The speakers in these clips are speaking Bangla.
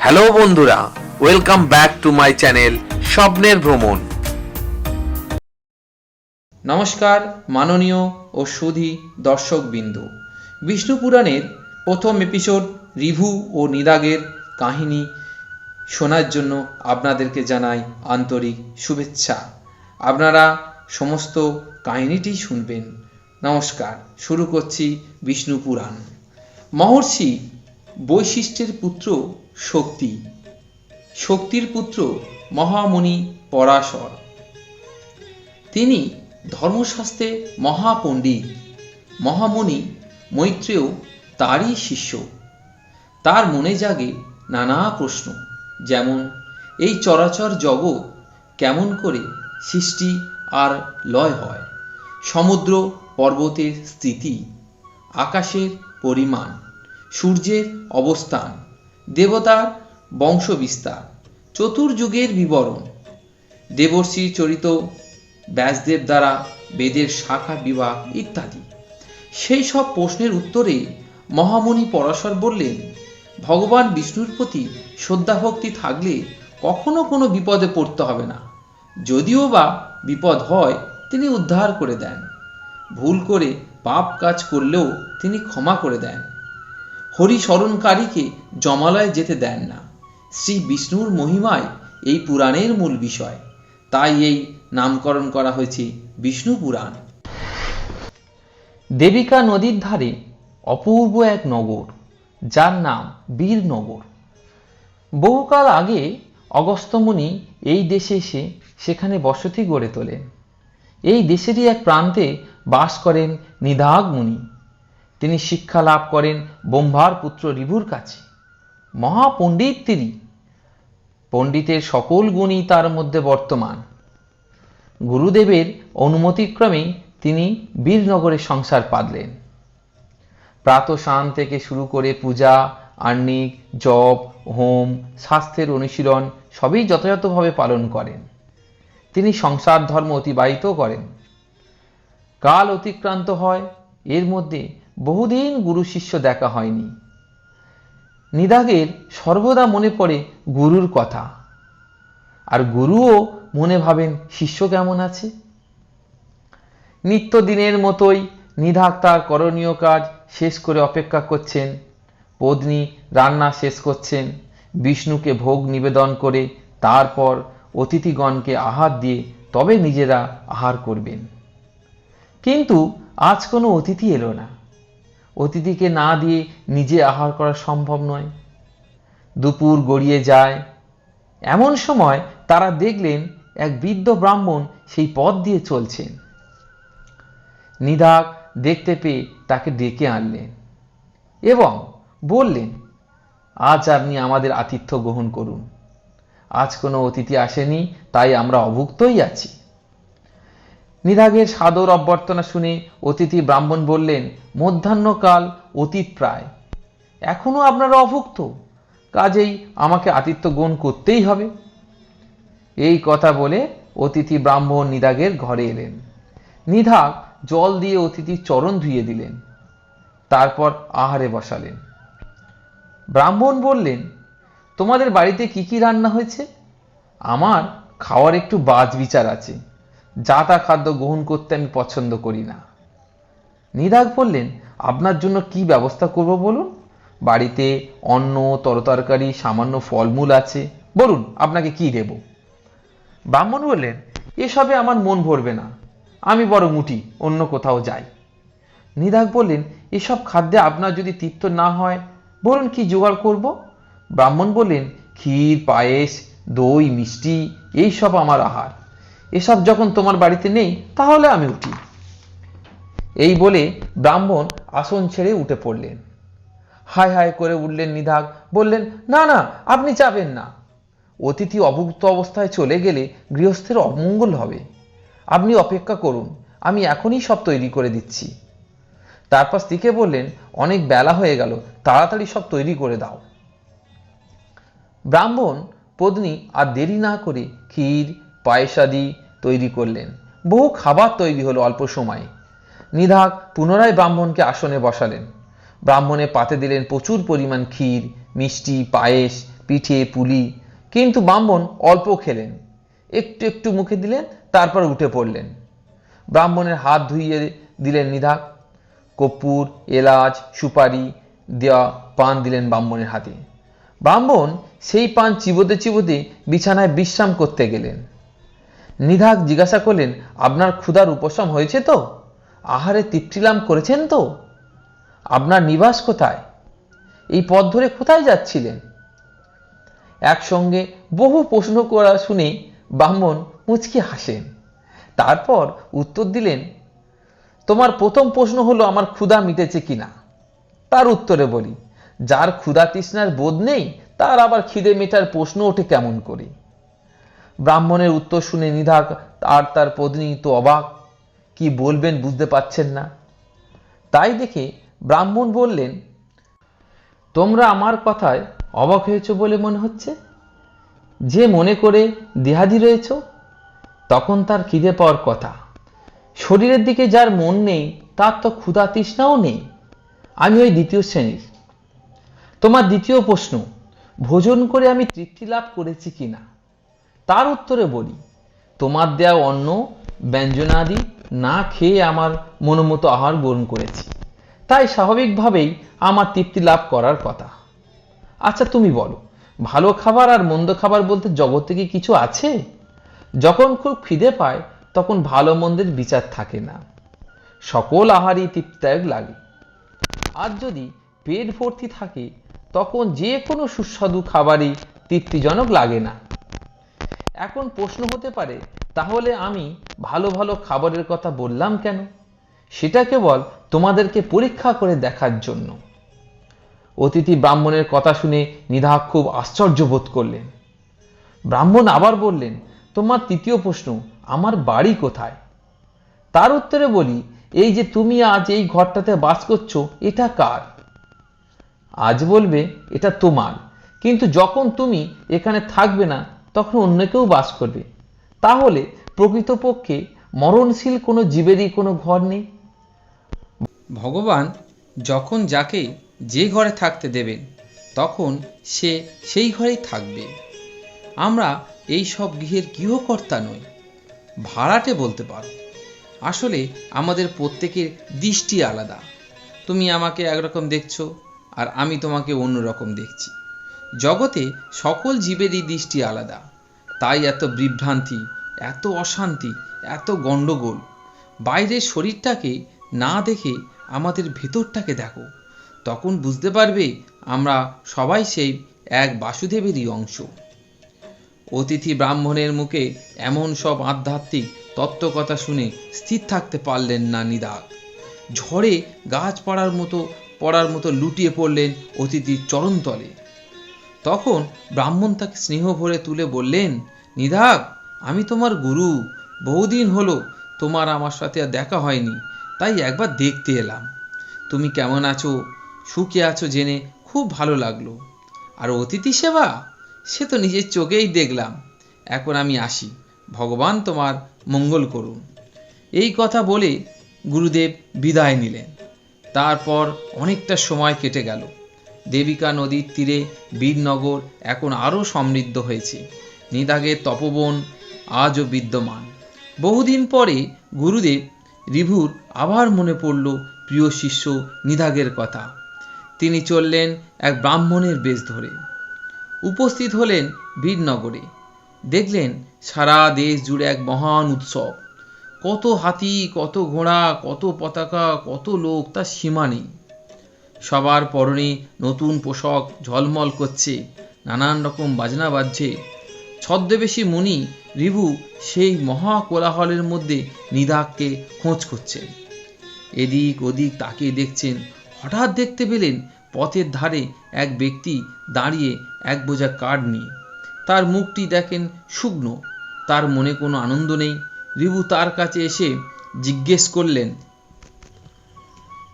হ্যালো বন্ধুরা welcome back to my channel স্বপ্নের ভ্রমণ। নমস্কার, মাননীয় ও সুধী দর্শকবিন্দু। বিষ্ণু পুরাণের প্রথম এপিসোড রিভু ও নিদাগের কাহিনী শোনার জন্য আপনাদেরকে জানাই আন্তরিক শুভেচ্ছা। আপনারা সমস্ত কাহিনীটি শুনবেন। নমস্কার, শুরু করছি বিষ্ণু পুরাণ। মহর্ষি বৈশিষ্ট্যের পুত্র শক্তি। শক্তির পুত্র মহামণি পরাশর। তিনি ধর্মশাস্ত্রে মহাপণ্ডিত। মহামণি মৈত্রেয় তারই শিষ্য। তার মনে জাগে নানা প্রশ্ন, যেমন, এই চরাচর জগৎ কেমন করে সৃষ্টি আর লয় হয়? সমুদ্র পর্বতের স্থিতি, আকাশের পরিমাণ, সূর্যের অবস্থান দেবতার বংশবিস্তার, চতুর্যুগের বিবরণ। দেবর্ষি চরিত ব্যাসদেব দ্বারা বেদের শাখা, বিভাগ ইত্যাদি। সেই সব প্রশ্নের উত্তরে মহামণি পরাশর বললেন, ভগবান বিষ্ণুর প্রতি শ্রদ্ধাভক্তি থাকলে কখনো কোনো বিপদে পড়তে হবে না। যদিও বা বিপদ হয়, তিনি উদ্ধার করে দেন। ভুল করে পাপ কাজ করলেও তিনি ক্ষমা করে দেন। হরি স্মরণকারীকে জমালয়ে যেতে দেন না। শ্রী বিষ্ণুর মহিমায় এই পুরাণের মূল বিষয়। তাই এই নামকরণ করা হয়েছে বিষ্ণু পুরাণ। দেবিকা নদীর ধারে অপূর্ব এক নগর, যার নাম বীরনগর বহুকাল আগে অগস্ত্যমুনি এই দেশে এসে সেখানে বসতি গড়ে তোলেন। এই দেশেরই এক প্রান্তে বাস করেন নিদাগ মুনি। তিনি শিক্ষা লাভ করেন ব্রহ্মার পুত্র রিভুর কাছে। মহাপণ্ডিত তিনি। পণ্ডিতের সকল গুণই তার মধ্যে বর্তমান। গুরুদেবের অনুমতিক্রমে তিনি বীরনগরে সংসার পাতলেন প্রাতঃসান থেকে শুরু করে পূজা আর্নিক জপ, হোম, স্বাস্থ্যের অনুশীলন সবই যথাযথভাবে পালন করেন। তিনি সংসার ধর্ম অতিবাহিত করেন। কাল অতিক্রান্ত হয়, এর মধ্যে বহুদিন গুরু শিষ্য দেখা হয়নি। নিদাগের সর্বদা মনে পড়ে গুরুর কথা। আর গুরুও মনে ভাবেন, শিষ্য কেমন আছে? নিত্যদিনের মতোই নিধাক তার করণীয় কাজ শেষ করে অপেক্ষা করছেন। পত্নী রান্না শেষ করছেন। বিষ্ণুকে ভোগ নিবেদন করে তারপর অতিথিগণকে আহার দিয়ে তবে নিজেরা আহার করবেন। কিন্তু আজ কোনো অতিথি এলো না। অতিথিকে না দিয়ে নিজে আহার করা সম্ভব নয়। দুপুর গড়িয়ে যায়। এমন সময় তারা দেখলেন এক বৃদ্ধ ব্রাহ্মণ সেই পথ দিয়ে চলছেন। নিধাক দেখতে পেয়ে তাকে ডেকে আনলেন এবং বললেন, আজ আপনি আমাদের আতিথ্য গ্রহণ করুন। আজ কোনো অতিথি আসেনি, তাই আমরা অভুক্তই আছি। নিধাগের সাদর অভ্যর্থনা শুনে অতিথি ব্রাহ্মণ বললেন, মধ্যাহ্নকাল অতীত প্রায়। এখনও আপনারা অভুক্ত। কাজেই আমাকে আতিথ্য গ্রহণ করতেই হবে। এই কথা বলে অতিথি ব্রাহ্মণ নিদাগের ঘরে এলেন। নিধাগ জল দিয়ে অতিথির চরণ ধুয়ে দিলেন। তারপর আহারে বসালেন। ব্রাহ্মণ বললেন, তোমাদের বাড়িতে কি কি রান্না হয়েছে? আমার খাওয়ার একটু বাজ বিচার আছে। যা তা খাদ্য গ্রহণ করতে আমি পছন্দ করি না। নিদাগ বললেন, আপনার জন্য কি ব্যবস্থা করব বলুন? বাড়িতে অন্ন, তরতরকারি, সামান্য ফলমূল আছে। বলুন, আপনাকে কি দেব? ব্রাহ্মণ বললেন, এসবে আমার মন ভরবে না। আমি বড় মুটি অন্য কোথাও যাই। নিদাগ বললেন, এসব খাদ্যে আপনার যদি তৃপ্ত না হয়, বলুন কি জোগাড় করব? ব্রাহ্মণ বললেন, ক্ষীর, পায়েস, দই, মিষ্টি, এইসব আমার আহার। এসব যখন তোমার বাড়িতে নেই, তাহলে আমি উঠি। এই বলে ব্রাহ্মণ আসন ছেড়ে উঠে পড়লেন। হায় হায় করে উঠলেন নিধাগ, বললেন, না না, আপনি যাবেন না। অতিথি অভুক্ত অবস্থায় চলে গেলে গৃহস্থের অমঙ্গল হবে। আপনি অপেক্ষা করুন, আমি এখনই সব তৈরি করে দিচ্ছি। তারপর স্ত্রীকে বললেন, অনেক বেলা হয়ে গেল, তাড়াতাড়ি সব তৈরি করে দাও। ব্রাহ্মণ, পত্নী আর দেরি না করে ক্ষীর পায়েসাদি তৈরি করলেন। বহু খাবার তৈরি হলো অল্প সময়ে। নিধাক পুনরায় ব্রাহ্মণকে আসনে বসালেন। ব্রাহ্মণে পাতে দিলেন প্রচুর পরিমাণ ক্ষীর, মিষ্টি, পায়েস, পিঠে, পুলি। কিন্তু ব্রাহ্মণ অল্প খেলেন। একটু একটু মুখে দিলেন, তারপর উঠে পড়লেন। ব্রাহ্মণের হাত ধুইয়ে দিলেন নিধাক। কর্পূর, এলাচ, সুপারি দেওয়া পান দিলেন ব্রাহ্মণের হাতে। ব্রাহ্মণ সেই পান চিবোতে চিবোতে বিছানায় বিশ্রাম করতে গেলেন। নিধাক জিজ্ঞাসা করলেন, আপনার ক্ষুধার উপশম হয়েছে তো? আহারে তৃপ্তি লাভ করেছেন তো? আপনার নিবাস কোথায়? এই পথ ধরে কোথায় যাচ্ছিলেন? একসঙ্গে বহু প্রশ্ন করা শুনে ব্রাহ্মণ মুচকি হাসেন। তারপর উত্তর দিলেন, তোমার প্রথম প্রশ্ন হলো, আমার ক্ষুধা মিটেছে কিনা? তার উত্তরে বলি, যার ক্ষুধা তৃষ্ণার বোধ নেই, তার আবার খিদে মেটার প্রশ্ন ওঠে কেমন করে? ব্রাহ্মণের উত্তর শুনে নিধা আর তার পত্নী তো অবাক। কি বলবেন বুঝতে পাচ্ছেন না। তাই দেখে ব্রাহ্মণ বললেন, তোমরা আমার কথায় অবাক হয়েছ বলে মনে হচ্ছে? যে মনে করে দেহাদি রয়েছ, তখন তার খিদে পাওয়ার কথা। শরীরের দিকে যার মন নেই, তার তো ক্ষুধা তৃষ্ণাও নেই। আমি ওই দ্বিতীয় শ্রেণির। তোমার দ্বিতীয় প্রশ্ন, ভোজন করে আমি তৃপ্তি লাভ করেছি কিনা? তার উত্তরে বলি, তোমার দেয়া অন্ন ব্যঞ্জনাদি না খেয়ে আমার মনোমতো আহার গ্রহণ করেছি। তাই স্বাভাবিকভাবেই আমার তৃপ্তি লাভ করার কথা। আচ্ছা তুমি বলো, ভালো খাবার আর মন্দ খাবার বলতে জগতে কি কিছু আছে? যখন খুব খিদে পায়, তখন ভালো মন্দের বিচার থাকে না। সকল আহারই তৃপ্তিদায়ক লাগে। আর যদি পেট ভর্তি থাকে, তখন যে কোনো সুস্বাদু খাবারই তৃপ্তিজনক লাগে না। এখন প্রশ্ন হতে পারে, তাহলে আমি ভালো ভালো খাবারের কথা বললাম কেন? সেটা কেবল তোমাদেরকে পরীক্ষা করে দেখার জন্য। অতিথি ব্রাহ্মণের কথা শুনে নিধাক খুব আশ্চর্য বোধ করলেন। ব্রাহ্মণ আবার বললেন, তোমার তৃতীয় প্রশ্ন, আমার বাড়ি কোথায়? তার উত্তরে বলি, এই যে তুমি আজ এই ঘরটাতে বাস করছ, এটা কার? আজ বলবে, এটা তোমার। কিন্তু যখন তুমি এখানে থাকবে না তখন অন্য কেউ বাস করবে। তাহলে প্রকৃতপক্ষে মরণশীল কোনো জীবেরই কোনো ঘর নেই। ভগবান যখন যাকে যে ঘরে থাকতে দেবেন, তখন সে সেই ঘরেই থাকবে। আমরা এই সব গৃহের গৃহকর্তা নই, ভাড়াটে বলতে পারো। আসলে আমাদের প্রত্যেকের দৃষ্টি আলাদা। তুমি আমাকে একরকম দেখছ আর আমি তোমাকে অন্যরকম দেখছি। জগতে সকল জীবেরই দৃষ্টি আলাদা। তাই এত বিভ্রান্তি, এত অশান্তি, এত গণ্ডগোল। বাইরের শরীরটাকে না দেখে আমাদের ভেতরটাকে দেখো। তখন বুঝতে পারবে আমরা সবাই সেই এক বাসুদেবেরই অংশ। অতিথি ব্রাহ্মণের মুখে এমন সব আধ্যাত্মিক তত্ত্বকথা শুনে স্থির থাকতে পারলেন না নিদাগ ঝড়ে গাছ পড়ার মতো পড়ার মতো লুটিয়ে পড়লেন অতিথির চরণতলে। তখন ব্রাহ্মণ তাকে স্নেহ ভরে তুলে বললেন নিধাক আমি তোমার গুরু। বহুদিন হলো তোমার আমার সাথে আর দেখা হয়নি, তাই একবার দেখতে এলাম। তুমি কেমন আছো? সুখে আছো জেনে খুব ভালো লাগল। আর অতিথি সেবা? সে তো নিজের চোখেই দেখলাম। এখন আমি আসি। ভগবান তোমার মঙ্গল করুন। এই কথা বলে গুরুদেব বিদায় নিলেন। তারপর অনেকটা সময় কেটে গেল। দেবিকা নদীর তীরে বীরনগর এখন আরও সমৃদ্ধ হয়েছে। নিদাগের তপবন আজও বিদ্যমান। বহুদিন পরে গুরুদেব রিভুর আবার মনে পড়ল প্রিয় শিষ্য নিধাগের কথা। তিনি চললেন এক ব্রাহ্মণের বেশ ধরে। উপস্থিত হলেন বীরনগরে। দেখলেন সারা দেশ জুড়ে এক মহান উৎসব। কত হাতি, কত ঘোড়া, কত পতাকা, কত লোক, তার সীমা নেই। সবার পরনে নতুন পোশাক ঝলমল করছে, নানান রকম বাজনা বাজছে। ছদ্মবেশী মুনি রিভু সেই মহা কোলাহলের মধ্যে নিদাককে খোঁজ করছেন। এদিক ওদিক তাকিয়ে দেখছেন, হঠাৎ দেখতে পেলেন পথের ধারে এক ব্যক্তি দাঁড়িয়ে এক বোঝা কাঠ নিয়ে। তার মুখটি দেখেন শুকনো, তার মনে কোনো আনন্দ নেই। রিবু তার কাছে এসে জিজ্ঞেস করলেন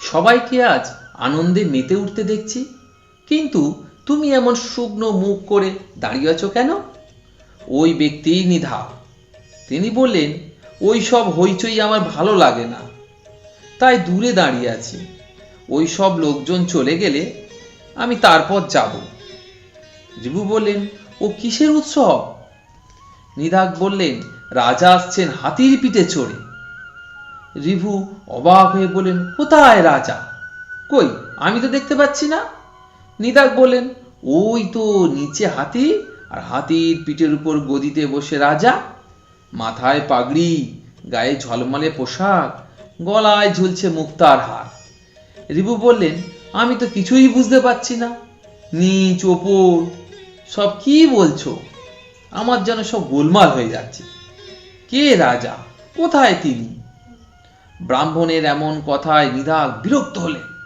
সবাইকে আজ? আনন্দে মেতে উঠতে দেখছি। কিন্তু তুমি এমন শুকনো মুখ করে দাঁড়িয়ে আছো কেন? ওই ব্যক্তিই নিধা। তিনি বললেন, ওই সব হইচই আমার ভালো লাগে না। তাই দূরে দাঁড়িয়ে আছি। ওই সব লোকজন চলে গেলে আমি তারপর যাব। রিভু বললেন, ও কিসের উৎসব? নিধাক বললেন, রাজা আসছেন হাতির পিঠে চড়ে। রিভু অবাক হয়ে বললেন, কোথায় রাজা? কই? আমি তো দেখতে পাচ্ছি না। নিদাক বললেন, ওই তো নিচে হাতি, আর হাতির পিঠের উপর গদিতে বসে রাজা। মাথায় পাগড়ি, গায়ে ঝলমলে পোশাক, গলায় ঝুলছে মুক্তার হার। রিবু বললেন, আমি তো কিছুই বুঝতে পারছি না। নিচ, ওপর, সব কি বলছো? আমার যেন সব গোলমাল হয়ে যাচ্ছে। কে রাজা? কোথায় তিনি? ব্রাহ্মণের এমন কথায় নিধাক বিরক্ত হলেন।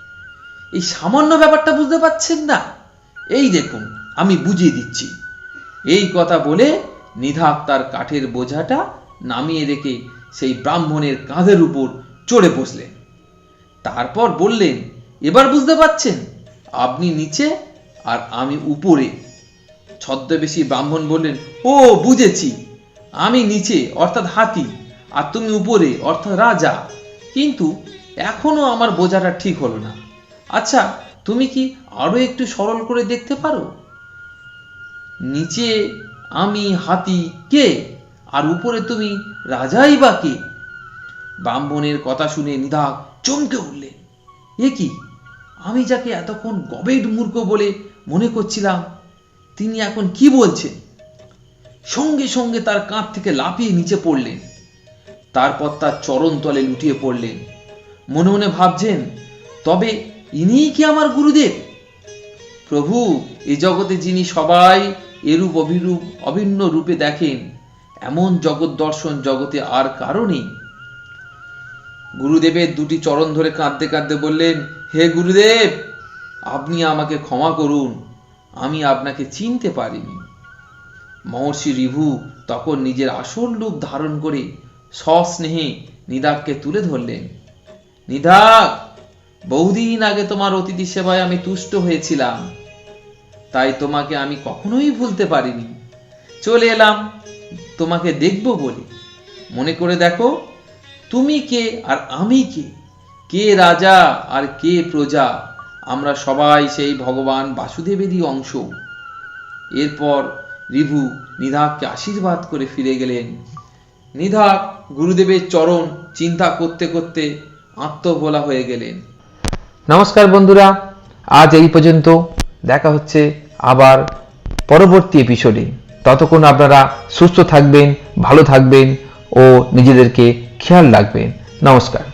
এই সামান্য ব্যাপারটা বুঝতে পারছেন না? এই দেখুন, আমি বুঝিয়ে দিচ্ছি। এই কথা বলে নিধাক তার কাঠের বোঝাটা নামিয়ে রেখে সেই ব্রাহ্মণের কাঁধের উপর চড়ে বসলেন। তারপর বললেন, এবার বুঝতে পাচ্ছেন আপনি নিচে আর আমি উপরে। ছদ্মবেশী ব্রাহ্মণ বললেন, ও, বুঝেছি। আমি নিচে, অর্থাৎ হাতি, আর তুমি উপরে, অর্থাৎ রাজা। কিন্তু এখনও আমার বোঝাটা ঠিক হলো না। আচ্ছা তুমি কি আরও একটু সরল করে দেখতে পারো? নিচে আমি হাতি কে? আর উপরে তুমি রাজাই বা কে? ব্রাহ্মণের কথা শুনে নিধাক চমকে উঠলেন এ কি? আমি যাকে এতক্ষণ গবেট মূর্খ বলে মনে করছিলাম, তিনি এখন কি বলছেন সঙ্গে সঙ্গে তার কাঁধ থেকে লাফিয়ে নিচে পড়লেন। তারপর তার চরণ তলে লুটিয়ে পড়লেন। মনে মনে ভাবছেন, তবে ইনিই কি আমার গুরুদেব? প্রভু এই জগতে যিনি সবাই এরূপ অভিরূপ, অভিন্ন রূপে দেখেন, এমন জগৎ দর্শন জগতে আর কারণেই গুরুদেবের দুটি চরণ ধরে কাঁদতে কাঁদতে বললেন, হে গুরুদেব, আপনি আমাকে ক্ষমা করুন, আমি আপনাকে চিনতে পারিনি। মহর্ষি রিভু তখন নিজের আসল রূপ ধারণ করে সস্নেহে নিদাককে তুলে ধরলেন। নিদাক বহুদিন আগে তোমার অতিথি সেবায় আমি তুষ্ট হয়েছিলাম। তাই তোমাকে আমি কখনোই ভুলতে পারিনি। চলে এলাম, তোমাকে দেখব বলে। মনে করে দেখো, তুমি কে আর আমি কে? কে রাজা আর কে প্রজা? আমরা সবাই সেই ভগবান বাসুদেবেরই অংশ। এরপর রিভু নিধাককে আশীর্বাদ করে ফিরে গেলেন। নিধাক গুরুদেবের চরণ চিন্তা করতে করতে আত্মভোলা হয়ে গেলেন। নমস্কার বন্ধুরা, আজ এই পর্যন্ত দেখা হচ্ছে আবার পরবর্তী এপিসোডে ততক্ষণ আপনারা সুস্থ থাকবেন, ভালো থাকবেন ও নিজেদেরকে খেয়াল রাখবেন। নমস্কার।